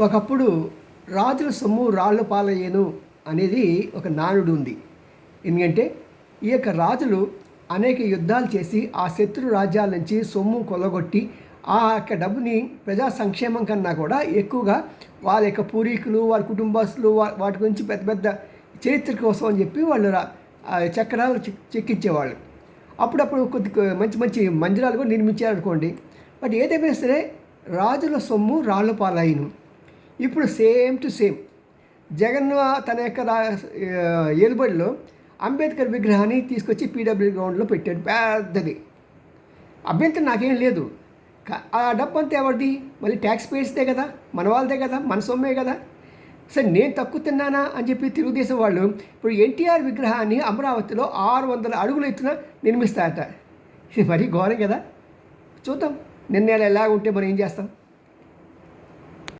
ఒకప్పుడు రాజుల సొమ్ము రాళ్ళు పాలయ్యేను అనేది ఒక నానుడు ఉంది. ఎందుకంటే ఈ యొక్క రాజులు అనేక యుద్ధాలు చేసి ఆ శత్రు రాజ్యాల నుంచి సొమ్ము కొల్లగొట్టి ఆ యొక్క డబ్బుని ప్రజా సంక్షేమం కన్నా కూడా ఎక్కువగా వాళ్ళ యొక్క పూర్వీకులు వాళ్ళ కుటుంబస్తులు వాటి గురించి పెద్ద పెద్ద చరిత్ర కోసం అని చెప్పి వాళ్ళు చక్రాలు చెక్- చెక్కించేవాళ్ళు. అప్పుడప్పుడు కొద్ది మంచి మంచి మందిరాలు కూడా నిర్మించారనుకోండి. బట్ ఏదేమైనా సరే రాజుల సొమ్ము రాళ్ళు పాలయ్యను. ఇప్పుడు సేమ్ టు సేమ్ జగన్ తన యొక్క ఏలుబడిలో అంబేద్కర్ విగ్రహాన్ని తీసుకొచ్చి పీడబ్ల్యూ గ్రౌండ్లో పెట్టాడు. పెద్దది. అభ్యంతరం నాకేం లేదు. ఆ డబ్బు అంతా ఎవరిది? మళ్ళీ ట్యాక్స్ పేస్దే కదా. మన వాళ్ళదే కదా. మన సొమ్మే కదా. సరే నేను తక్కువ తిన్నానా అని చెప్పి తెలుగుదేశం వాళ్ళు ఇప్పుడు ఎన్టీఆర్ విగ్రహాన్ని అమరావతిలో ఆరు వందల అడుగులు ఎత్తున నిర్మిస్తారట. ఇది మరీ ఘోరం కదా. చూద్దాం. నిర్ణయాలు ఎలాగ ఉంటే మనం ఏం చేస్తాం?